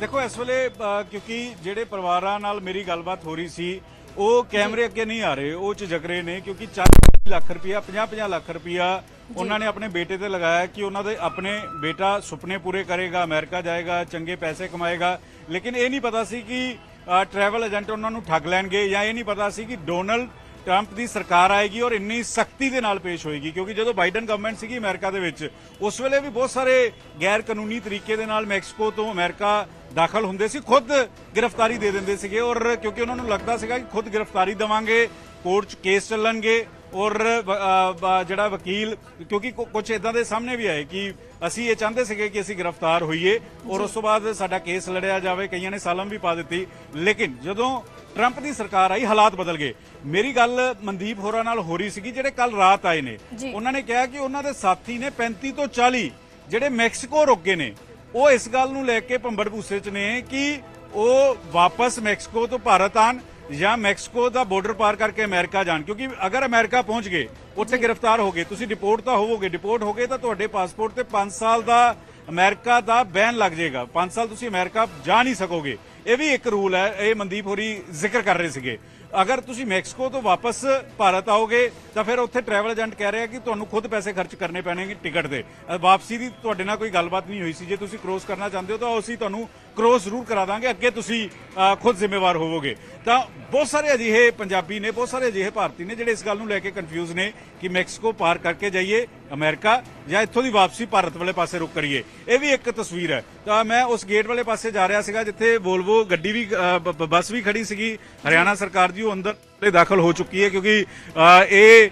ਦੇਖੋ ਇਸ ਵੇਲੇ ਕਿਉਂਕਿ ਜਿਹੜੇ ਪਰਿਵਾਰਾਂ ਨਾਲ ਮੇਰੀ ਗੱਲਬਾਤ ਹੋ ਰਹੀ ਸੀ ਉਹ ਕੈਮਰੇ ਅੱਗੇ ਨਹੀਂ ਆ ਰਹੇ ਉਹ ਝਿਜਕ ਰਹੇ ਨੇ ਕਿਉਂਕਿ 40 ਲੱਖ ਰੁਪਇਆ 50-50 ਲੱਖ ਰੁਪਇਆ ਉਹਨਾਂ ਨੇ ਆਪਣੇ ਬੇਟੇ ਤੇ ਲਗਾਇਆ ਕਿ ਉਹਨਾਂ ਦੇ ਆਪਣੇ ਬੇਟਾ ਸੁਪਨੇ ਪੂਰੇ ਕਰੇਗਾ ਅਮਰੀਕਾ ਜਾਏਗਾ ਚੰਗੇ ਪੈਸੇ ਕਮਾਏਗਾ। ਲੇਕਿਨ ਇਹ ਨਹੀਂ ਪਤਾ ਸੀ ਕਿ ਟਰੈਵਲ ਏਜੰਟ ਉਹਨਾਂ ਨੂੰ ਠੱਗ ਲੈਣਗੇ ਜਾਂ ਇਹ ਨਹੀਂ ਪਤਾ ਸੀ ਕਿ ਡੋਨਲਡ ਟਰੰਪ ਦੀ ਸਰਕਾਰ ਆਏਗੀ ਔਰ ਇੰਨੀ ਸਖਤੀ ਦੇ ਨਾਲ ਪੇਸ਼ ਹੋਏਗੀ, ਕਿਉਂਕਿ ਜਦੋਂ ਬਾਈਡਨ ਗਵਰਨਮੈਂਟ ਸੀਗੀ ਅਮਰੀਕਾ ਦੇ ਵਿੱਚ, ਉਸ ਵੇਲੇ ਵੀ ਬਹੁਤ ਸਾਰੇ ਗੈਰ ਕਾਨੂੰਨੀ ਤਰੀਕੇ ਦੇ ਨਾਲ ਮੈਕਸੀਕੋ ਤੋਂ ਅਮਰੀਕਾ ਦਾਖਲ ਹੁੰਦੇ ਸੀ, ਖੁਦ ਗ੍ਰਿਫਤਾਰੀ ਦੇ ਦਿੰਦੇ ਸੀਗੇ ਔਰ ਕਿਉਂਕਿ ਉਹਨਾਂ ਨੂੰ ਲੱਗਦਾ ਸੀਗਾ ਕਿ ਖੁਦ ਗ੍ਰਿਫਤਾਰੀ ਦੇਵਾਂਗੇ ਕੋਰਟ 'ਚ ਕੇਸ ਚੱਲਣਗੇ ਔਰ ਜਿਹੜਾ ਵਕੀਲ ਕਿਉਂਕਿ ਕੁਝ ਇਦਾਂ ਦੇ ਸਾਹਮਣੇ ਵੀ ਆਏ ਕਿ ਅਸੀਂ ਇਹ ਚਾਹੁੰਦੇ ਸੀਗੇ ਕਿ ਅਸੀਂ ਗ੍ਰਿਫਤਾਰ ਹੋਈਏ ਔਰ ਉਸ ਤੋਂ ਬਾਅਦ ਸਾਡਾ ਕੇਸ ਲੜਿਆ ਜਾਵੇ ਕਈਆਂ ਨੇ ਸਾਲਮ ਵੀ ਪਾ ਦਿੱਤੀ। ਲੇਕਿਨ ਜਦੋਂ ਟਰੰਪ ਦੀ ਸਰਕਾਰ ਆਈ ਹਾਲਾਤ ਬਦਲ ਗਏ। ਮੇਰੀ ਗੱਲ ਮਨਦੀਪ ਹੋਰਾਂ ਨਾਲ ਹੋ ਰਹੀ ਸੀਗੀ ਜਿਹੜੇ ਕੱਲ ਰਾਤ ਆਏ ਨੇ। ਉਹਨਾਂ ਨੇ ਕਿਹਾ ਕਿ ਉਹਨਾਂ ਦੇ ਸਾਥੀ ਨੇ 35 ਤੋਂ 40 ਜਿਹੜੇ ਮੈਕਸੀਕੋ ਰੁਕ ਗਏ ਨੇ ਉਹ ਇਸ ਗੱਲ ਨੂੰ ਲੈ ਕੇ ਭੰਬੜ ਭੂਸੇ ਚ ਨੇ ਕਿ ਉਹ ਵਾਪਸ ਮੈਕਸੀਕੋ ਤੋਂ ਭਾਰਤ ਆਣ ਜਾਂ ਮੈਕਸੀਕੋ ਦਾ ਬਾਰਡਰ ਪਾਰ ਕਰਕੇ ਅਮਰੀਕਾ ਜਾਣ, ਕਿਉਂਕਿ ਅਗਰ ਅਮਰੀਕਾ ਪਹੁੰਚ ਗਏ, ਉੱਥੇ ਗ੍ਰਿਫਤਾਰ ਹੋ ਗਏ, ਤੁਸੀਂ ਡਿਪੋਰਟ ਤਾਂ ਹੋਵੋਗੇ ਡਿਪੋਰਟ ਹੋ ਗਏ ਤਾਂ ਤੁਹਾਡੇ ਪਾਸਪੋਰਟ ਤੇ 5 ਸਾਲ ਦਾ ਅਮਰੀਕਾ ਦਾ ਬੈਨ ਲੱਗ ਜਾਏਗਾ। 5 ਸਾਲ ਤੁਸੀਂ ਅਮਰੀਕਾ ਜਾ ਨਹੀਂ ਸਕੋਗੇ। ਇਹ ਵੀ ਇੱਕ ਰੂਲ ਹੈ, ਇਹ ਮਨਦੀਪ ਹੋਰੀ ਜ਼ਿਕਰ ਕਰ ਰਹੇ ਸੀਗੇ। ਅਗਰ ਤੁਸੀਂ ਮੈਕਸੀਕੋ ਤੋਂ ਵਾਪਸ ਭਾਰਤ ਆਓਗੇ, ਤਾਂ ਫਿਰ ਉੱਥੇ ਟਰੈਵਲ ਏਜੰਟ ਕਹਿ ਰਿਹਾ ਕਿ ਤੁਹਾਨੂੰ ਖੁਦ ਪੈਸੇ ਖਰਚ ਕਰਨੇ ਪੈਣਗੇ ਟਿਕਟ ਦੇ। ਵਾਪਸੀ ਦੀ ਤੁਹਾਡੇ ਨਾਲ ਕੋਈ ਗੱਲਬਾਤ ਨਹੀਂ ਹੋਈ ਸੀ। ਜੇ ਤੁਸੀਂ ਕ੍ਰੋਸ ਕਰਨਾ ਚਾਹੁੰਦੇ ਹੋ, ਤਾਂ ਅਸੀਂ ਤੁਹਾਨੂੰ ਕਰੋਸ ਜ਼ਰੂਰ ਕਰਾ ਦਾਂਗੇ, ਅੱਗੇ ਤੁਸੀਂ ਖੁਦ ਜ਼ਿੰਮੇਵਾਰ ਹੋਵੋਗੇ। ਤਾਂ ਬਹੁਤ ਸਾਰੇ ਅਜਿਹੇ ਪੰਜਾਬੀ ਨੇ, ਬਹੁਤ ਸਾਰੇ ਅਜਿਹੇ ਭਾਰਤੀ ਨੇ ਜਿਹੜੇ ਇਸ ਗੱਲ ਨੂੰ ਲੈ ਕੇ ਕਨਫਿਊਜ਼ ਨੇ ਕਿ ਮੈਕਸੀਕੋ ਪਾਰ ਕਰਕੇ ਜਾਈਏ ਅਮਰੀਕਾ ਜਾਂ ਇੱਥੋਂ ਦੀ ਵਾਪਸੀ ਭਾਰਤ ਵਾਲੇ ਪਾਸੇ ਰੁਕ ਕਰੀਏ। ਇਹ ਵੀ ਇੱਕ ਤਸਵੀਰ ਹੈ। ਤਾਂ ਮੈਂ ਉਸ ਗੇਟ ਵਾਲੇ ਪਾਸੇ ਜਾ ਰਿਹਾ ਸੀਗਾ, ਜਿੱਥੇ ਵੋਲਵੋ ਗੱਡੀ ਵੀ ਬ- ਬੱਸ ਵੀ ਖੜੀ ਸੀਗੀ। ਹਰਿਆਣਾ ਸਰਕਾਰ ਦੀ ਉਹ ਅੰਦਰ ਦਾਖਲ ਹੋ ਚੁੱਕੀ ਹੈ ਕਿਉਂਕਿ ਇਹ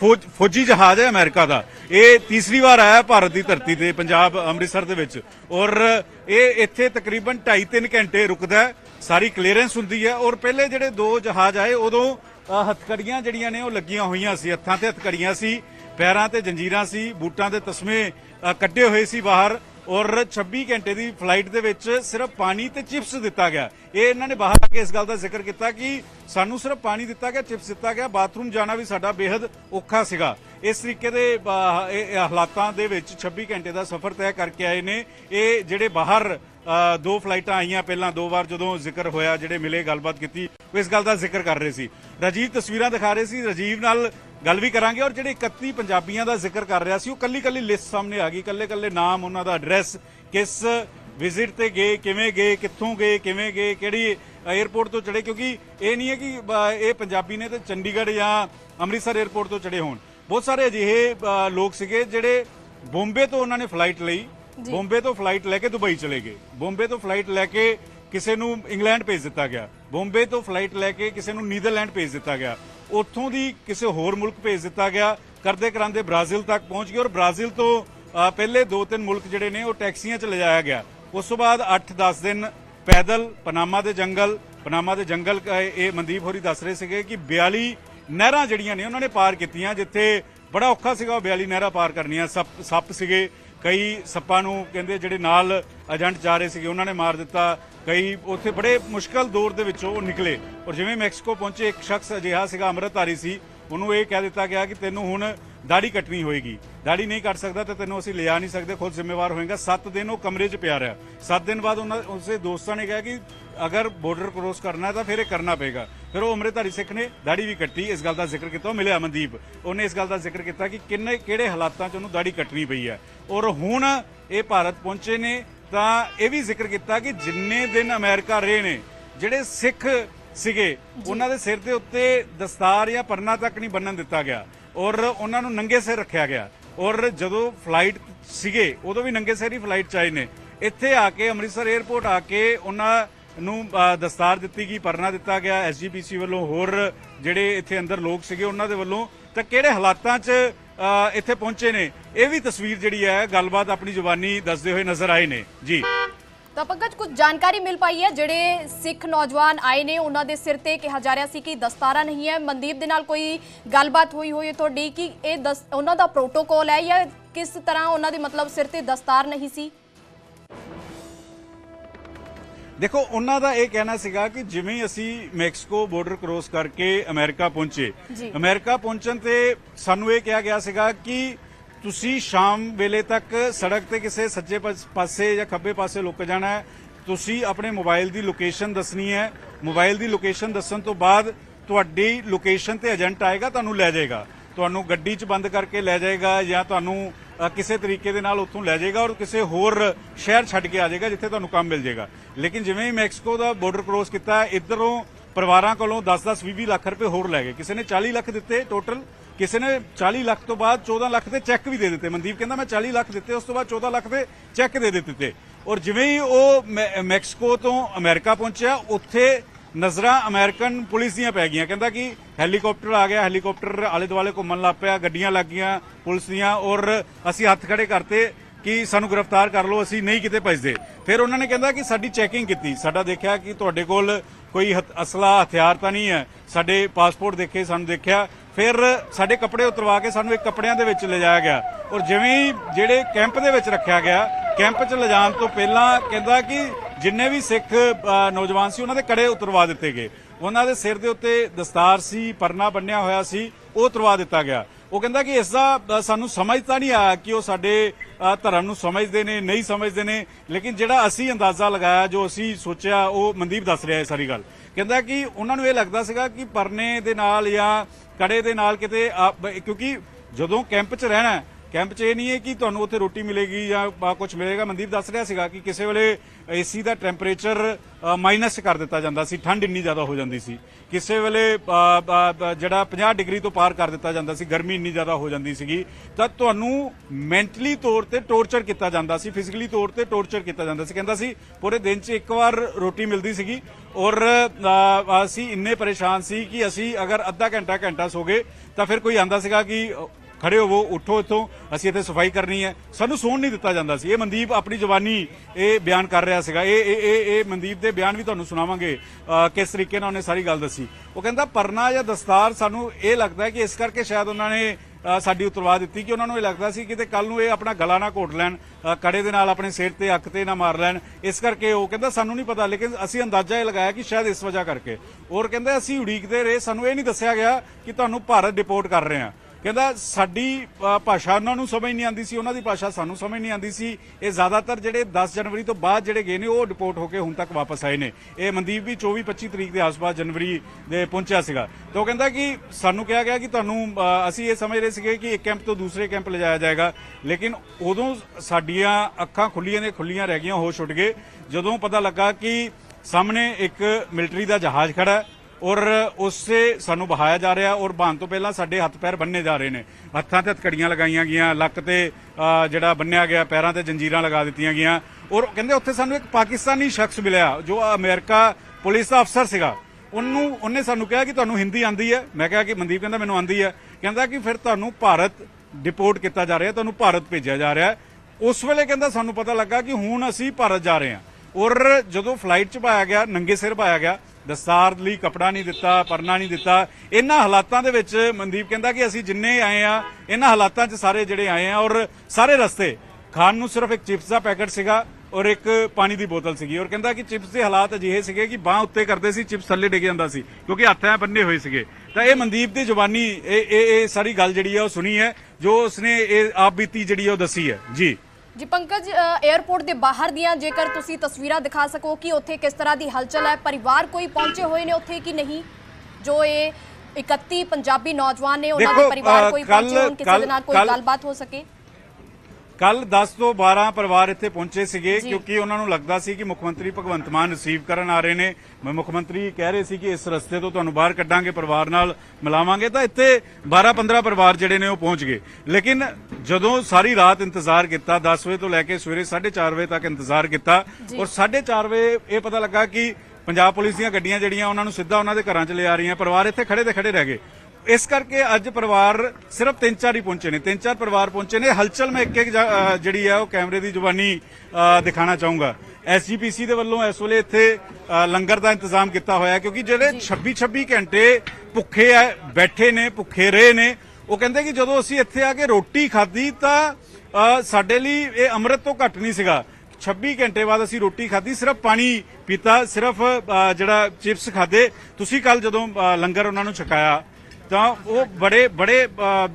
ਫੌਜ, ਫੌਜੀ ਜਹਾਜ਼ ਹੈ ਅਮਰੀਕਾ ਦਾ। ਇਹ ਤੀਸਰੀ ਵਾਰ ਆਇਆ ਭਾਰਤ ਦੀ ਧਰਤੀ ਤੇ, ਪੰਜਾਬ, ਅੰਮ੍ਰਿਤਸਰ ਦੇ ਵਿੱਚ। ਔਰ ਇਹ ਇੱਥੇ ਤਕਰੀਬਨ 2.5-3 ਘੰਟੇ ਰੁਕਦਾ ਸਾਰੀ ਕਲੀਅਰੈਂਸ ਹੁੰਦੀ ਹੈ ਔਰ ਪਹਿਲੇ ਜਿਹੜੇ ਦੋ ਜਹਾਜ਼ ਆਏ ਉਦੋਂ ਅ, ਹੱਥਕੜੀਆਂ ਜਿਹੜੀਆਂ ਨੇ ਉਹ ਲੱਗੀਆਂ ਹੋਈਆਂ ਸੀ। ਹੱਥਾਂ ਤੇ ਹਥਕੜੀਆਂ ਸੀ ਪੈਰਾਂ ਤੇ ਜੰਜੀਰਾਂ ਸੀ ਬੂਟਾਂ ਦੇ ਤਸਮੇ ਕੱਢੇ ਹੋਏ ਸੀ ਬਾਹਰ। ਔਰ 26 ਘੰਟੇ ਦੀ ਫਲਾਈਟ ਦੇ ਵਿੱਚ ਸਿਰਫ ਪਾਣੀ ਤੇ ਚਿਪਸ ਦਿੱਤਾ ਗਿਆ। ਇਹ ਇਹਨਾਂ ਨੇ ਬਾਹਰ ਆ ਕੇ ਇਸ ਗੱਲ ਦਾ ਜ਼ਿਕਰ ਕੀਤਾ ਕਿ ਸਾਨੂੰ ਸਿਰਫ ਪਾਣੀ ਦਿੱਤਾ ਗਿਆ ਚਿਪਸ ਦਿੱਤਾ ਗਿਆ ਬਾਥਰੂਮ ਜਾਣਾ ਵੀ ਸਾਡਾ ਬੇहद ਔਖਾ ਸੀਗਾ। ਇਸ ਤਰੀਕੇ ਦੇ ਹਾਲਾਤਾਂ ਦੇ ਵਿੱਚ 26 ਘੰਟੇ ਦਾ ਸਫ਼ਰ ਤੈਅ ਕਰਕੇ ਆਏ ਨੇ। ਇਹ ਜਿਹੜੇ ਬਾਹਰ ਦੋ ਫਲਾਈਟਾਂ ਆਈਆਂ ਪਹਿਲਾਂ ਦੋ ਵਾਰ ਜਦੋਂ ਜ਼ਿਕਰ ਹੋਇਆ, ਜਿਹੜੇ ਮਿਲੇ ਗੱਲਬਾਤ ਕੀਤੀ, ਉਹ ਇਸ ਗੱਲ ਦਾ ਜ਼ਿਕਰ ਕਰ ਰਹੇ ਸੀ। ਰਾਜੀਵ ਤਸਵੀਰਾਂ ਦਿਖਾ ਰਹੇ ਸੀ। ਰਾਜੀਵ ਨਾਲ ਗੱਲ ਵੀ ਕਰਾਂਗੇ ਔਰ ਜਿਹੜੇ 31 ਪੰਜਾਬੀਆਂ ਦਾ ਜ਼ਿਕਰ ਕਰ ਰਿਹਾ ਸੀ ਉਹ ਕੱਲੀ ਕੱਲੀ ਲਿਸਟ ਸਾਹਮਣੇ ਆ ਗਈ ਕੱਲੇ ਕੱਲੇ ਨਾਮ ਉਹਨਾਂ ਦਾ ਐਡਰੈਸ ਕਿਸ ਵਿਜ਼ਿਟ ਤੇ ਗਏ ਕਿਵੇਂ ਗਏ ਕਿੱਥੋਂ ਗਏ ਕਿਵੇਂ ਗਏ ਕਿਹੜੀ 에ਅਰਪੋਰਟ ਤੋਂ ਚੜੇ ਕਿਉਂਕਿ ਇਹ ਨਹੀਂ ਹੈ ਕਿ ਇਹ ਪੰਜਾਬੀ ਨੇ ਤੇ ਚੰਡੀਗੜ੍ਹ ਜਾਂ ਅੰਮ੍ਰਿਤਸਰ 에ਅਰਪੋਰਟ ਤੋਂ ਚੜੇ ਹੋਣ। ਬਹੁਤ ਸਾਰੇ ਅਜਿਹੇ ਲੋਕ ਸੀਗੇ ਜਿਹੜੇ ਬੰਬੇ ਤੋਂ ਉਹਨਾਂ ਨੇ ਫਲਾਈਟ ਲਈ ਬੰਬੇ ਤੋਂ ਫਲਾਈਟ ਲੈ ਕੇ ਦੁਬਈ ਚਲੇ ਗਏ। ਬੰਬੇ ਤੋਂ ਫਲਾਈਟ ਲੈ ਕੇ ਕਿਸੇ ਨੂੰ ਇੰਗਲੈਂਡ ਭੇਜ ਦਿੱਤਾ ਗਿਆ। ਬੰਬੇ ਤੋਂ ਫਲਾਈਟ ਲੈ ਕੇ ਕਿਸੇ ਨੂੰ ਨੀਦਰਲੈਂਡ ਭੇਜ ਦਿੱਤਾ ਗਿਆ। ਉੱਥੋਂ ਦੀ ਕਿਸੇ ਹੋਰ ਮੁਲਕ ਭੇਜ ਦਿੱਤਾ ਗਿਆ। ਕਰਦੇ ਕਰਾਂਦੇ ਬ੍ਰਾਜ਼ੀਲ ਤੱਕ ਪਹੁੰਚ ਗਏ ਔਰ ਬ੍ਰਾਜ਼ੀਲ ਤੋਂ ਪਹਿਲੇ ਦੋ ਤਿੰਨ ਮੁਲਕ ਜਿਹੜੇ ਨੇ ਉਹ ਟੈਕਸੀਆਂ 'ਚ ਲਿਜਾਇਆ ਗਿਆ। ਉਸ ਤੋਂ ਬਾਅਦ 8-10 ਦਿਨ ਪੈਦਲ ਪਨਾਮਾ ਦੇ ਜੰਗਲ, ਪਨਾਮਾ ਦੇ ਜੰਗਲ ਇਹ ਮਨਦੀਪ ਹੋਰੀ ਦੱਸ ਰਹੇ ਸੀਗੇ ਕਿ 42 ਨਹਿਰਾਂ ਜਿਹੜੀਆਂ ਨੇ ਉਹਨਾਂ ਨੇ ਪਾਰ ਕੀਤੀਆਂ, ਜਿੱਥੇ ਬੜਾ ਔਖਾ ਸੀਗਾ ਉਹ 42 ਨਹਿਰਾਂ ਪਾਰ ਕਰਨੀਆਂ। ਸੱਪ ਸੱਪ ਸੀਗੇ, ਕਈ ਸੱਪਾਂ ਨੂੰ ਕਹਿੰਦੇ ਜਿਹੜੇ ਨਾਲ ਏਜੰਟ ਜਾ ਰਹੇ ਸੀਗੇ, ਉਹਨਾਂ ਨੇ ਮਾਰ ਦਿੱਤਾ। ਕਈ ਉੱਥੇ ਬੜੇ ਮੁਸ਼ਕਲ ਦੌਰ ਦੇ ਵਿੱਚੋਂ ਉਹ ਨਿਕਲੇ। ਔਰ ਜਿਵੇਂ ਮੈਕਸੀਕੋ ਪਹੁੰਚੇ, ਇੱਕ ਸ਼ਖਸ ਅਜਿਹਾ ਸੀਗਾ, ਅੰਮ੍ਰਿਤਧਾਰੀ ਸੀ। ਉਹਨੂੰ ਇਹ ਕਹਿ ਦਿੱਤਾ ਗਿਆ ਕਿ ਤੈਨੂੰ ਹੁਣ ਦਾੜੀ ਕੱਟਣੀ ਹੋਏਗੀ। ਦਾੜੀ ਨਹੀਂ ਕੱਟ ਸਕਦਾ ਤਾਂ ਤੈਨੂੰ ਅਸੀਂ ਲਿਆ ਨਹੀਂ ਸਕਦੇ, ਖੁਦ ਜ਼ਿੰਮੇਵਾਰ ਹੋਏਗਾ। 7 ਦਿਨ ਉਹ ਕਮਰੇ 'ਚ ਪਿਆ ਰਿਹਾ। 7 ਦਿਨ ਬਾਅਦ ਉਹਨਾਂ, ਉਸੇ ਦੋਸਤਾਂ ਨੇ ਕਿਹਾ ਕਿ ਅਗਰ ਬਾਰਡਰ ਕ੍ਰੋਸ ਕਰਨਾ ਹੈ ਤਾਂ ਫਿਰ ਇਹ ਕਰਨਾ ਪਏਗਾ। ਫਿਰ ਉਹ ਅੰਮ੍ਰਿਤਧਾਰੀ ਸਿੱਖ ਨੇ ਦਾੜੀ ਵੀ ਕੱਟੀ। ਇਸ ਗੱਲ ਦਾ ਜ਼ਿਕਰ ਕੀਤਾ, ਉਹ ਮਿਲਿਆ ਮਨਦੀਪ। ਉਹਨੇ ਇਸ ਗੱਲ ਦਾ ਜ਼ਿਕਰ ਕੀਤਾ ਕਿ ਕਿੰਨੇ, ਕਿਹੜੇ ਹਾਲਾਤਾਂ 'ਚ ਉਹਨੂੰ ਦਾੜੀ ਕੱਟਣੀ ਪਈ ਹੈ। ਔਰ ਹੁਣ ਇਹ ਭਾਰਤ ਪਹੁੰਚੇ ਨੇ ਤਾਂ ਇਹ ਵੀ ਜ਼ਿਕਰ ਕੀਤਾ ਕਿ ਜਿੰਨੇ ਦਿਨ ਅਮਰੀਕਾ ਰਹੇ ਨੇ ਜਿਹੜੇ ਸਿੱਖ ਸੀਗੇ ਉਹਨਾਂ ਦੇ ਸਿਰ ਦੇ ਉੱਤੇ ਦਸਤਾਰ ਜਾਂ ਪਰਨਾ ਤੱਕ ਨਹੀਂ ਬੰਨਣ ਦਿੱਤਾ ਗਿਆ ਔਰ ਉਹਨਾਂ ਨੂੰ ਨੰਗੇ ਸਿਰ ਰੱਖਿਆ ਗਿਆ ਔਰ ਜਦੋਂ ਫਲਾਈਟ ਸੀਗੇ ਉਦੋਂ ਵੀ ਨੰਗੇ ਸਿਰ ਹੀ ਫਲਾਈਟ ਚ ਆਏ ਨੇ। ਇੱਥੇ ਆ ਕੇ ਅੰਮ੍ਰਿਤਸਰ 에ਅਰਪੋਰਟ ਆ ਕੇ ਉਹਨਾਂ ਨੂੰ ਦਸਤਾਰ ਦਿੱਤੀ ਗਈ ਪਰਨਾ ਦਿੱਤਾ ਗਿਆ ਐਸਜੀਪੀਸੀ ਵੱਲੋਂ ਹੋਰ ਜਿਹੜੇ ਇੱਥੇ ਅੰਦਰ ਲੋਕ ਸੀਗੇ ਉਹਨਾਂ ਦੇ ਵੱਲੋਂ ਤਾਂ ਕਿਹੜੇ ਹਾਲਾਤਾਂ 'ਚ ਇੱਥੇ ਪਹੁੰਚੇ ਨੇ। ਇਹ ਵੀ ਤਸਵੀਰ ਜਿਹੜੀ ਹੈ, ਗੱਲਬਾਤ ਆਪਣੀ ਜ਼ੁਬਾਨੀ ਦੱਸਦੇ ਹੋਏ ਨਜ਼ਰ ਆਏ ਨੇ। ਜੀ। ਤਾਂ ਪੰਕਜ, ਕੁਝ ਜਾਣਕਾਰੀ ਮਿਲ ਪਾਈ ਹੈ? ਜਿਹੜੇ ਸਿੱਖ ਨੌਜਵਾਨ ਆਏ ਨੇ, ਉਹਨਾਂ ਦੇ ਸਿਰ ਤੇ ਕਿਹਾ ਜਾ ਰਿਹਾ ਸੀ ਕਿ ਦਸਤਾਰਾ ਨਹੀਂ ਹੈ। ਮਨਦੀਪ ਦੇ ਨਾਲ ਕੋਈ ਗੱਲਬਾਤ ਹੋਈ ਹੋਈ ਤੁਹਾਡੀ ਕਿ ਇਹ ਦਸ- ਉਹਨਾਂ ਦਾ ਪ੍ਰੋਟੋਕੋਲ ਹੈ ਜਾਂ ਕਿਸ ਤਰ੍ਹਾਂ ਉਹਨਾਂ ਦੇ ਮਤਲਬ ਸਿਰ ਤੇ ਦਸਤਾਰ ਨਹੀਂ ਸੀ? ਦੇਖੋ ਉਹਨਾਂ ਦਾ ਇਹ ਕਹਿਣਾ ਸੀਗਾ ਕਿ ਜਿਵੇਂ ਅਸੀਂ ਮੈਕਸੀਕੋ ਬਾਰਡਰ ਕ੍ਰੋਸ ਕਰਕੇ ਅਮਰੀਕਾ ਪਹੁੰਚੇ। ਅਮਰੀਕਾ ਪਹੁੰਚਣ ਤੇ ਸਾਨੂੰ ਇਹ ਕਿਹਾ ਗਿਆ ਸੀਗਾ ਕਿ ਤੁਸੀਂ ਸ਼ਾਮ ਵੇਲੇ ਤੱਕ ਸੜਕ ਤੇ ਕਿਸੇ ਸੱਜੇ ਪਾਸ- ਜਾਂ ਖੱਬੇ ਪਾਸੇ ਲੁਕ ਜਾਣਾ ਹੈ। ਤੁਸੀਂ ਆਪਣੇ ਮੋਬਾਈਲ ਦੀ ਲੋਕੇਸ਼ਨ ਦੱਸਣੀ ਹੈ। ਮੋਬਾਈਲ ਦੀ ਲੋਕੇਸ਼ਨ ਦੱਸਣ ਤੋਂ ਬਾਅਦ ਤੁਹਾਡੀ ਲੋਕੇਸ਼ਨ ਤੇ ਏਜੰਟ ਆਏਗਾ ਤੁਹਾਨੂੰ ਲੈ ਜਾਏਗਾ। ਤੁਹਾਨੂੰ ਗੱਡੀ 'ਚ ਬੰਦ ਕਰਕੇ ਲੈ ਜਾਏਗਾ ਜਾਂ ਤੁਹਾਨੂੰ ਕਿਸੇ ਤਰੀਕੇ ਦੇ ਨਾਲ ਉੱਥੋਂ ਲੈ ਜਾਏਗਾ ਔਰ ਕਿਸੇ ਹੋਰ ਸ਼ਹਿਰ ਛੱਡ ਕੇ ਆ ਜਾਏਗਾ ਜਿੱਥੇ ਤੁਹਾਨੂੰ ਕੰਮ ਮਿਲ ਜਾਏਗਾ। ਲੇਕਿਨ ਜਿਵੇਂ ਹੀ ਮੈਕਸੀਕੋ ਦਾ ਬਾਰਡਰ ਕ੍ਰੋਸ ਕੀਤਾ, ਇਧਰੋਂ ਪਰਿਵਾਰਾਂ ਕੋਲੋਂ 10-10 20 ਲੱਖ ਰੁਪਏ ਹੋਰ ਲੈ ਗਏ। ਕਿਸੇ ਨੇ 40 ਲੱਖ ਦਿੱਤੇ ਟੋਟਲ ਕਿਸੇ ਨੇ 40 ਲੱਖ ਤੋਂ ਬਾਅਦ 14 ਲੱਖ ਦੇ ਚੈੱਕ ਵੀ ਦੇ ਦਿੱਤੇ। ਮਨਦੀਪ ਕਹਿੰਦਾ, ਮੈਂ 40 ਲੱਖ ਦਿੱਤੇ, ਉਸ ਤੋਂ ਬਾਅਦ 14 ਲੱਖ ਦੇ ਚੈੱਕ ਦੇ ਦਿੱਤੇ ਔਰ ਜਿਵੇਂ ਹੀ ਉਹ ਮੈ- ਮੈਕਸੀਕੋ ਤੋਂ ਅਮਰੀਕਾ ਪਹੁੰਚਿਆ, ਉੱਥੇ ਨਜ਼ਰਾਂ ਅਮਰੀਕਨ ਪੁਲਿਸ ਦੀਆਂ ਪੈ ਗਈਆਂ। ਕਹਿੰਦਾ ਕਿ ਹੈਲੀਕਾਪਟਰ ਆ ਗਿਆ, ਹੈਲੀਕਾਪਟਰ ਆਲੇ ਦੁਆਲੇ ਘੁੰਮਣ ਲੱਗ ਪਿਆ, ਗੱਡੀਆਂ ਲੱਗ ਗਈਆਂ ਪੁਲਿਸ ਦੀਆਂ ਔਰ ਅਸੀਂ ਹੱਥ ਖੜੇ ਕਰਤੇ ਕਿ ਸਾਨੂੰ ਗ੍ਰਿਫਤਾਰ ਕਰ ਲਓ, ਅਸੀਂ ਨਹੀਂ ਕਿਤੇ ਭਜਦੇ। ਫਿਰ ਉਹਨਾਂ ਨੇ ਕਹਿੰਦਾ ਕਿ ਸਾਡੀ ਚੈਕਿੰਗ ਕੀਤੀ। ਸਾਡਾ ਦੇਖਿਆ ਕਿ ਤੁਹਾਡੇ ਕੋਲ ਕੋਈ ਹਥ- ਅਸਲਾ, ਹਥਿਆਰ ਤਾਂ ਨਹੀਂ ਹੈ। ਸਾਡੇ ਪਾਸਪੋਰਟ ਦੇਖੇ, ਸਾਨੂੰ ਦੇਖਿਆ। ਫਿਰ ਸਾਡੇ ਕੱਪੜੇ ਉਤਰਵਾ ਕੇ ਸਾਨੂੰ ਇੱਕ ਕੱਪੜਿਆਂ ਦੇ ਵਿੱਚ ਲਿਜਾਇਆ ਗਿਆ। ਔਰ ਜਿਵੇਂ ਜਿਹੜੇ ਕੈਂਪ ਦੇ ਵਿੱਚ ਰੱਖਿਆ ਗਿਆ ਕੈਂਪ 'ਚ ਲਿਜਾਣ ਤੋਂ ਪਹਿਲਾਂ ਕਹਿੰਦਾ ਕਿ ਜਿੰਨੇ ਵੀ ਸਿੱਖ ਨੌਜਵਾਨ ਸੀ, ਉਹਨਾਂ ਦੇ ਕੜੇ ਉਤਰਵਾ ਦਿੱਤੇ ਗਏ। ਉਹਨਾਂ ਦੇ ਸਿਰ ਦੇ ਉੱਤੇ ਦਸਤਾਰ ਸੀ, ਪਰਨਾ ਬੰਨਿਆ ਹੋਇਆ ਸੀ, ਉਹ ਉਤਰਵਾ ਦਿੱਤਾ ਗਿਆ। ਉਹ ਕਹਿੰਦਾ ਕਿ ਇਸ ਦਾ ਸਾਨੂੰ ਸਮਝ ਤਾਂ ਨਹੀਂ ਆਇਆ ਕਿ ਉਹ ਸਾਡੇ ਧਰਮ ਨੂੰ ਸਮਝਦੇ ਨੇ, ਨਹੀਂ ਸਮਝਦੇ ਨੇ। ਲੇਕਿਨ ਜਿਹੜਾ ਅਸੀਂ ਅੰਦਾਜ਼ਾ ਲਗਾਇਆ, ਜੋ ਅਸੀਂ ਸੋਚਿਆ, ਉਹ ਮਨਦੀਪ ਦੱਸ ਰਿਹਾ ਹੈ ਸਾਰੀ ਗੱਲ। ਕਹਿੰਦਾ ਕਿ ਉਹਨਾਂ ਨੂੰ ਇਹ ਲੱਗਦਾ ਸੀਗਾ ਕਿ ਪਰਨੇ ਦੇ ਨਾਲ ਜਾਂ ਕੜੇ ਦੇ ਨਾਲ ਕਿਤੇ ਕਿਉਂਕਿ ਜਦੋਂ ਕੈਂਪ 'ਚ ਰਹਿਣਾ ਕੈਂਪ 'ਚ ਇਹ ਨਹੀਂ ਹੈ ਕਿ ਤੁਹਾਨੂੰ ਉੱਥੇ ਰੋਟੀ ਮਿਲੇਗੀ ਜਾਂ ਕੁਝ ਮਿਲੇਗਾ। ਮਨਦੀਪ ਦੱਸ ਰਿਹਾ ਸੀਗਾ ਕਿ ਕਿਸੇ ਵੇਲੇ ਏਸੀ ਦਾ ਟੈਂਪਰੇਚਰ ਮਾਈਨਸ ਕਰ ਦਿੱਤਾ ਜਾਂਦਾ ਸੀ। ਠੰਡ ਇੰਨੀ ਜ਼ਿਆਦਾ ਹੋ ਜਾਂਦੀ ਸੀ। ਕਿਸੇ ਵੇਲੇ ਜਿਹੜਾ 50 ਡਿਗਰੀ ਤੋਂ ਪਾਰ ਕਰ ਦਿੱਤਾ ਜਾਂਦਾ ਸੀ। ਗਰਮੀ ਇੰਨੀ ਜ਼ਿਆਦਾ ਹੋ ਜਾਂਦੀ ਸੀਗੀ। ਤਾਂ ਤੁਹਾਨੂੰ ਮੈਂਟਲੀ ਤੌਰ ਤੇ ਟੌਰਚਰ ਕੀਤਾ ਜਾਂਦਾ ਸੀ। ਫਿਜ਼ੀਕਲੀ ਤੌਰ ਤੇ ਟੌਰਚਰ ਕੀਤਾ ਜਾਂਦਾ ਸੀ। ਕਹਿੰਦਾ ਸੀ, ਪੂਰੇ ਦਿਨ 'ਚ ਇੱਕ ਵਾਰ ਰੋਟੀ ਮਿਲਦੀ ਸੀਗੀ। ਔਰ ਅਸੀਂ ਇੰਨੇ ਪਰੇਸ਼ਾਨ ਸੀ ਕਿ ਅਸੀਂ ਅਗਰ ਅੱਧਾ ਘੰਟਾ ਘੰਟਾ ਸੋ ਗਏ, ਤਾਂ ਫਿਰ ਕੋਈ ਆਂਦਾ ਸੀਗਾ ਕਿ ਖੜੇ ਹੋਵੋ, ਉੱਠੋ ਇੱਥੋਂ, ਅਸੀਂ ਇੱਥੇ ਸਫ਼ਾਈ ਕਰਨੀ ਹੈ। ਸਾਨੂੰ ਸੌਣ ਨਹੀਂ ਦਿੱਤਾ ਜਾਂਦਾ ਸੀ। ਇਹ ਮਨਦੀਪ ਆਪਣੀ ਜਵਾਨੀ ਇਹ ਬਿਆਨ ਕਰ ਰਿਹਾ ਸੀਗਾ। ਇਹ ਇਹ ਇਹ ਮਨਦੀਪ ਦੇ ਬਿਆਨ ਵੀ ਤੁਹਾਨੂੰ ਸੁਣਾਵਾਂਗੇ। ਕਿਸ ਤਰੀਕੇ ਨਾਲ ਉਹਨੇ ਸਾਰੀ ਗੱਲ ਦੱਸੀ। ਉਹ ਕਹਿੰਦਾ, ਪਰਨਾ ਜਾਂ ਦਸਤਾਰ ਸਾਨੂੰ ਇਹ ਲੱਗਦਾ ਕਿ ਇਸ ਕਰਕੇ ਸ਼ਾਇਦ ਉਹਨਾਂ ਨੇ ਸਾਡੀ ਉਤਰਵਾ ਦਿੱਤੀ ਕਿ ਉਹਨਾਂ ਨੂੰ ਇਹ ਲੱਗਦਾ ਸੀ ਕਿ ਤੇ ਕੱਲ ਨੂੰ ਇਹ ਆਪਣਾ ਗਲਾ ਨਾ ਘੋਟ ਲੈਣ ਕੜੇ ਦੇ ਨਾਲ ਆਪਣੇ ਸਿਰ ਤੇ ਅੱਖ ਤੇ ਨਾ ਮਾਰ ਲੈਣ। ਇਸ ਕਰਕੇ ਉਹ ਕਹਿੰਦਾ, ਸਾਨੂੰ ਨਹੀਂ ਪਤਾ, ਲੇਕਿਨ ਅਸੀਂ ਅੰਦਾਜ਼ਾ ਇਹ ਲਗਾਇਆ ਕਿ ਸ਼ਾਇਦ ਇਸ ਵਜ੍ਹਾ ਕਰਕੇ। ਔਰ ਕਹਿੰਦਾ, ਅਸੀਂ ਉਡੀਕਦੇ ਰਹੇ। ਸਾਨੂੰ ਇਹ ਨਹੀਂ ਦੱਸਿਆ ਗਿਆ ਕਿ ਤੁਹਾਨੂੰ ਭਾਰਤ ਡਿਪੋਰਟ ਕਰ ਰਹੇ ਹਾਂ। ਕਹਿੰਦਾ ਸਾਡੀ ਭਾਸ਼ਾ ਉਹਨਾਂ ਨੂੰ ਸਮਝ ਨਹੀਂ ਆਉਂਦੀ ਸੀ, ਉਹਨਾਂ ਦੀ ਭਾਸ਼ਾ ਸਾਨੂੰ ਸਮਝ ਨਹੀਂ ਆਉਂਦੀ ਸੀ। ਇਹ ਜ਼ਿਆਦਾਤਰ ਜਿਹੜੇ 10 ਜਨਵਰੀ ਤੋਂ ਬਾਅਦ ਜਿਹੜੇ ਗਏ ਨੇ, ਉਹ ਡਿਪੋਰਟ ਹੋ ਕੇ ਹੁਣ ਤੱਕ ਵਾਪਸ ਆਏ ਨੇ। ਇਹ ਮਨਦੀਪ ਵੀ 24 25 ਤਰੀਕ ਦੇ ਆਸ-ਪਾਸ ਜਨਵਰੀ ਦੇ ਪਹੁੰਚਿਆ ਸੀਗਾ। ਤਾਂ ਉਹ ਕਹਿੰਦਾ ਕਿ ਸਾਨੂੰ ਕਿਹਾ ਗਿਆ ਕਿ ਤੁਹਾਨੂੰ ਅਸੀਂ ਇਹ ਸਮਝ ਰਹੇ ਸੀਗੇ ਕਿ ਇੱਕ ਕੈਂਪ ਤੋਂ ਦੂਸਰੇ ਕੈਂਪ ਲਿਜਾਇਆ ਜਾਏਗਾ। ਲੇਕਿਨ ਉਦੋਂ ਸਾਡੀਆਂ ਅੱਖਾਂ ਖੁੱਲੀਆਂ ਨੇ, ਖੁੱਲੀਆਂ ਰਹਿ ਗਈਆਂ, ਹੋਸ਼ ਉੱਡ ਗਏ। ਜਦੋਂ ਪਤਾ ਲੱਗਾ ਕਿ ਸਾਹਮਣੇ ਇੱਕ ਮਿਲਟਰੀ ਦਾ ਜਹਾਜ਼ ਖੜਾ ਹੈ ਔਰ ਉਸੇ ਸਾਨੂੰ ਬਹਾਇਆ ਜਾ ਰਿਹਾ ਔਰ ਬਹਾਨ ਤੋਂ ਪਹਿਲਾਂ ਸਾਡੇ ਹੱਥ ਪੈਰ ਬੰਨੇ ਜਾ ਰਹੇ ਨੇ। ਹੱਥਾਂ ਤੇ ਹਥਕੜੀਆਂ ਲਗਾਈਆਂ ਗਈਆਂ, ਲੱਕ ਤੇ ਜਿਹੜਾ ਬੰਨਿਆ ਗਿਆ, ਪੈਰਾਂ ਤੇ ਜੰਜੀਰਾਂ ਲਗਾ ਦਿੱਤੀਆਂ ਗਈਆਂ। ਔਰ ਕਹਿੰਦੇ ਉੱਥੇ ਸਾਨੂੰ ਇੱਕ ਪਾਕਿਸਤਾਨੀ ਸ਼ਖਸ ਮਿਲਿਆ, ਜੋ ਅਮਰੀਕਾ ਪੁਲਿਸ ਦਾ ਅਫਸਰ ਸੀਗਾ। ਉਹਨੂੰ, ਉਹਨੇ ਸਾਨੂੰ ਕਿਹਾ ਕਿ ਤੁਹਾਨੂੰ ਹਿੰਦੀ ਆਂਦੀ ਹੈ। ਮੈਂ ਕਿਹਾ ਕਿ ਮਨਦੀਪ ਕਹਿੰਦਾ ਮੈਨੂੰ ਆਂਦੀ ਹੈ। ਕਹਿੰਦਾ ਕਿ ਫਿਰ ਤੁਹਾਨੂੰ ਭਾਰਤ ਡਿਪੋਰਟ ਕੀਤਾ ਜਾ ਰਿਹਾ, ਤੁਹਾਨੂੰ ਭਾਰਤ ਭੇਜਿਆ ਜਾ ਰਿਹਾ। ਉਸ ਵੇਲੇ ਕਹਿੰਦਾ ਸਾਨੂੰ ਪਤਾ ਲੱਗਾ ਕਿ ਹੁਣ ਅਸੀਂ ਭਾਰਤ ਜਾ ਰਹੇ ਹਾਂ। ਔਰ ਜਦੋਂ ਫਲਾਈਟ 'ਚ ਪਾਇਆ ਗਿਆ, ਨੰਗੇ ਸਿਰ ਪਾਇਆ ਗਿਆ ਦਸਤਾਰ ਲਈ ਕਪੜਾ ਨਹੀਂ ਦਿੱਤਾ, ਪਰਨਾ ਨਹੀਂ ਦਿੱਤਾ। ਇਹਨਾਂ ਹਾਲਾਤਾਂ ਦੇ ਵਿੱਚ ਮਨਦੀਪ ਕਹਿੰਦਾ ਕਿ ਅਸੀਂ ਜਿੰਨੇ ਆਏ ਆ, ਇਹਨਾਂ ਹਾਲਾਤਾਂ 'ਚ ਸਾਰੇ ਜਿਹੜੇ ਆਏ ਆ ਔਰ ਸਾਰੇ ਰਸਤੇ, ਖਾਣ ਨੂੰ ਸਿਰਫ ਇੱਕ ਚਿਪਸ ਦਾ ਪੈਕਟ ਸੀਗਾ ਔਰ ਇੱਕ ਪਾਣੀ ਦੀ ਬੋਤਲ ਸੀਗੀ ਔਰ ਕਹਿੰਦਾ ਕਿ ਚਿਪਸ ਦੇ ਹਾਲਾਤ ਅਜਿਹੇ ਸੀਗੇ ਕਿ ਬਾਹ ਉੱਤੇ ਕਰਦੇ ਸੀ, ਚਿਪਸ ਥੱਲੇ ਡਿੱਗ ਜਾਂਦਾ ਸੀ, ਕਿਉਂਕਿ ਹੱਥਾਂ ਬੰਨੇ ਹੋਏ ਸੀਗੇ। ਤਾਂ ਇਹ ਮਨਦੀਪ ਦੀ ਜ਼ੁਬਾਨੀ ਇਹ ਇਹ ਇਹ ਸਾਰੀ ਗੱਲ ਜਿਹੜੀ ਆ ਉਹ ਸੁਣੀ ਹੈ, ਜੋ ਉਸਨੇ ਇਹ ਆਪ ਬੀਤੀ ਜਿਹੜੀ ਉਹ ਦੱਸੀ ਹੈ। ਜੀ। ਜੀ ਪੰਕਜ 에ਅਰਪੋਰਟ ਦੇ ਬਾਹਰ ਦੀਆਂ ਜੇਕਰ ਤੁਸੀਂ ਤਸਵੀਰਾਂ ਦਿਖਾ ਸਕੋ ਕਿ ਉੱਥੇ ਕਿਸ ਤਰ੍ਹਾਂ ਦੀ ਹਲਚਲ ਹੈ ਪਰਿਵਾਰ ਕੋਈ ਪਹੁੰਚੇ ਹੋਏ ਨੇ ਉੱਥੇ ਕਿ ਨਹੀਂ? ਜੋ ਇਹ 31 ਪੰਜਾਬੀ ਨੌਜਵਾਨ ਨੇ ਉਹਨਾਂ ਦੇ ਪਰਿਵਾਰ ਕੋਈ ਪਹੁੰਚੇ ਹੋਣ ਕਿਸੇ ਦੇ ਨਾਲ ਕੋਈ ਗੱਲਬਾਤ ਹੋ ਸਕੇ। ਕੱਲ 10 ਤੋਂ 12 ਪਰਿਵਾਰ ਇੱਥੇ ਪਹੁੰਚੇ ਸੀਗੇ। ਕਿਉਂਕਿ ਉਹਨਾਂ ਨੂੰ ਲੱਗਦਾ ਸੀ ਕਿ ਮੁੱਖ ਮੰਤਰੀ ਭਗਵੰਤ ਮਾਨ ਰਿਸੀਵ ਕਰਨ ਆ ਰਹੇ ਨੇ ਮੈਂ ਮੁੱਖ ਮੰਤਰੀ ਕਹਿ ਰਹੇ ਸੀ ਕਿ ਇਸ ਰਸਤੇ ਤੋਂ ਤੁਹਾਨੂੰ ਬਾਹਰ ਕੱਢਾਂਗੇ ਪਰਿਵਾਰ ਨਾਲ ਮਿਲਾਵਾਂਗੇ ਤਾਂ ਇੱਥੇ 12-15 ਪਰਿਵਾਰ ਜਿਹੜੇ ਨੇ ਉਹ ਪਹੁੰਚ ਗਏ ਲੇਕਿਨ ਜਦੋਂ ਸਾਰੀ ਰਾਤ ਇੰਤਜ਼ਾਰ ਕੀਤਾ 10 ਵਜੇ ਤੋਂ ਲੈ ਕੇ ਸਵੇਰੇ 4:30 ਵਜੇ ਤੱਕ ਇੰਤਜ਼ਾਰ ਕੀਤਾ। ਔਰ 4:30 ਵਜੇ ਇਹ ਪਤਾ ਲੱਗਾ ਕਿ ਪੰਜਾਬ ਪੁਲਿਸ ਦੀਆਂ ਗੱਡੀਆਂ ਜਿਹੜੀਆਂ ਉਹਨਾਂ ਨੂੰ ਸਿੱਧਾ ਉਹਨਾਂ ਦੇ ਘਰਾਂ 'ਚ ਲਿਆ ਰਹੀਆਂ ਪਰਿਵਾਰ ਇੱਥੇ ਖੜੇ ਤੇ ਖੜੇ ਰਹਿ ਗਏ ਇਸ ਕਰਕੇ ਅੱਜ ਪਰਿਵਾਰ ਸਿਰਫ ਤਿੰਨ ਚਾਰ ਹੀ ਪਹੁੰਚੇ ਨੇ ਤਿੰਨ ਚਾਰ ਪਰਿਵਾਰ ਪਹੁੰਚੇ ਨੇ। ਹਲਚਲ ਮੈਂ ਇੱਕ ਇੱਕ ਜਾ- ਜਿਹੜੀ ਹੈ ਉਹ ਕੈਮਰੇ ਦੀ ਜ਼ੁਬਾਨੀ ਅ, ਦਿਖਾਣਾ ਚਾਹੂੰਗਾ। ਐਸਜੀਪੀਸੀ ਦੇ ਵੱਲੋਂ ਇਸ ਵੇਲੇ ਇੱਥੇ ਲੰਗਰ ਦਾ ਇੰਤਜ਼ਾਮ ਕੀਤਾ ਹੋਇਆ ਹੈ ਕਿਉਂਕਿ ਜਿਹੜੇ 26 26 ਘੰਟੇ ਭੁੱਖੇ ਆ ਬੈਠੇ ਨੇ ਭੁੱਖੇ ਰਹੇ ਨੇ ਉਹ ਕਹਿੰਦੇ ਕਿ ਜਦੋਂ ਅਸੀਂ ਇੱਥੇ ਆ ਕੇ ਰੋਟੀ ਖਾਧੀ ਤਾਂ ਸਾਡੇ ਲਈ ਇਹ ਅੰਮ੍ਰਿਤ ਤੋਂ ਘੱਟ ਨਹੀਂ ਸੀਗਾ। 26 ਘੰਟੇ ਬਾਅਦ ਅਸੀਂ ਰੋਟੀ ਖਾਧੀ ਸਿਰਫ ਪਾਣੀ ਪੀਤਾ ਸਿਰਫ ਜਿਹੜਾ ਚਿਪਸ ਖਾਦੇ ਤੁਸੀਂ ਕੱਲ ਜਦੋਂ ਲੰਗਰ ਉਹਨਾਂ ਨੂੰ ਛਕਾਇਆ ਤਾਂ ਉਹ ਬੜੇ ਬੜੇ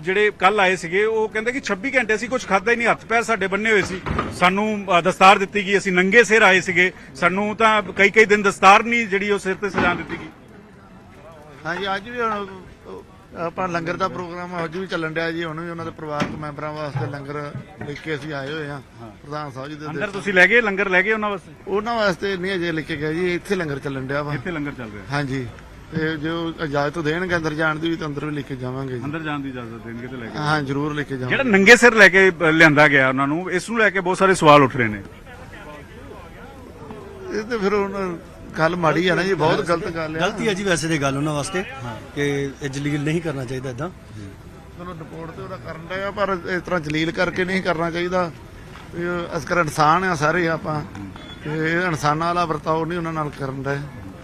ਜਿਹੜੇ ਕੱਲ ਆਏ ਸੀਗੇ ਉਹ ਕਹਿੰਦੇ ਕਿ 26 ਘੰਟੇ ਅਸੀਂ ਕੁਝ ਖਾਦਾ ਹੀ ਨਹੀਂ ਹੱਥ ਪੈਰ ਸਾਡੇ ਬੰਨੇ ਹੋਏ ਸੀ। ਸਾਨੂੰ ਦਸਤਾਰ ਦਿੱਤੀ ਗਈ ਅਸੀਂ ਨੰਗੇ ਸਿਰ ਆਏ ਸੀਗੇ। ਸਾਨੂੰ ਤਾਂ ਕਈ ਕਈ ਦਿਨ ਦਸਤਾਰ ਨਹੀਂ ਜਿਹੜੀ ਉਹ ਸਿਰ ਤੇ ਸਜਾ ਦਿੱਤੀ ਗਈ। ਹਾਂਜੀ ਅੱਜ ਵੀ ਆਪਾਂ ਲੰਗਰ ਦਾ ਪ੍ਰੋਗਰਾਮ ਅੱਜ ਵੀ ਚੱਲਣ ਡਿਆ ਜੀ। ਹੁਣ ਵੀ ਉਹਨਾਂ ਦੇ ਪਰਿਵਾਰਕ ਮੈਂਬਰਾਂ ਵਾਸਤੇ ਲੰਗਰ ਲੈ ਕੇ ਅਸੀਂ ਆਏ ਹੋਏ ਹਾਂ। ਪ੍ਰਧਾਨ ਸਾਹਿਬ ਜੀ ਦੇ ਅੰਦਰ ਤੁਸੀਂ ਲੈ ਗਏ? ਲੰਗਰ ਲੈ ਗਏ ਉਹਨਾਂ ਵਾਸਤੇ? ਉਹਨਾਂ ਵਾਸਤੇ ਨਹੀਂ ਅਜੇ ਲੈ ਕੇ ਗਏ ਜੀ ਇੱਥੇ ਲੰਗਰ ਚੱਲਣ ਡਿਆ ਵਾ। ਇੱਥੇ ਲੰਗਰ ਚੱਲ ਰਿਹਾ। ਹਾਂਜੀ। ਤੇ ਜੋ ਇਜਾਜ਼ਤ ਦੇਣਗੇ ਅੰਦਰ ਜਾਣ ਦੀ ਵੀ ਤਾਂ ਅੰਦਰ ਵੀ ਲੈ ਕੇ ਜਾਵਾਂਗੇ ਜੀ। ਅੰਦਰ ਜਾਣ ਦੀ ਇਜਾਜ਼ਤ ਦੇਣਗੇ ਤੇ ਲੈ ਕੇ ਹਾਂ ਜ਼ਰੂਰ ਲੈ ਕੇ ਜਾਵਾਂਗੇ। ਜਿਹੜਾ ਨੰਗੇ ਸਿਰ ਲੈ ਕੇ ਅ, ਲਿਆਂਦਾ ਗਿਆ ਉਹਨਾਂ ਨੂੰ ਇਸ ਨੂੰ ਲੈ ਕੇ ਬਹੁਤ ਸਾਰੇ ਸਵਾਲ ਉੱਠ ਰਹੇ ਨੇ। ਇਹ ਤੇ ਫਿਰ ਹੁਣ ਗੱਲ ਮਾੜੀ ਆ ਨਾ ਜੀ ਬਹੁਤ ਗਲਤ ਗੱਲ ਆ। ਗਲਤੀ ਹੈ ਜੀ ਵੈਸੇ ਤੇ ਗੱਲ ਉਹਨਾਂ ਵਾਸਤੇ ਕਿ ਇਹ ਜਲੀਲ ਨਹੀਂ ਕਰਨਾ ਚਾਹੀਦਾ ਇਦਾਂ ਚਲੋ ਰਿਪੋਰਟ ਤੇ ਉਹਦਾ ਕਰਨ ਡਿਆ ਪਰ ਇਸ ਤਰ੍ਹਾਂ ਜਲੀਲ ਕਰਕੇ ਨਹੀਂ ਕਰਨਾ ਚਾਹੀਦਾ। ਇਹ ਅਸਕਰ ਇਨਸਾਨ ਆ ਸਾਰੇ ਆਪਾਂ। ਤੇ ਇਹ ਇਨਸਾਨਾਂ ਵਾਲਾ ਵਰਤਾਓ ਨਹੀਂ ਉਹਨਾਂ ਨਾਲ ਕਰਨ ਦਾ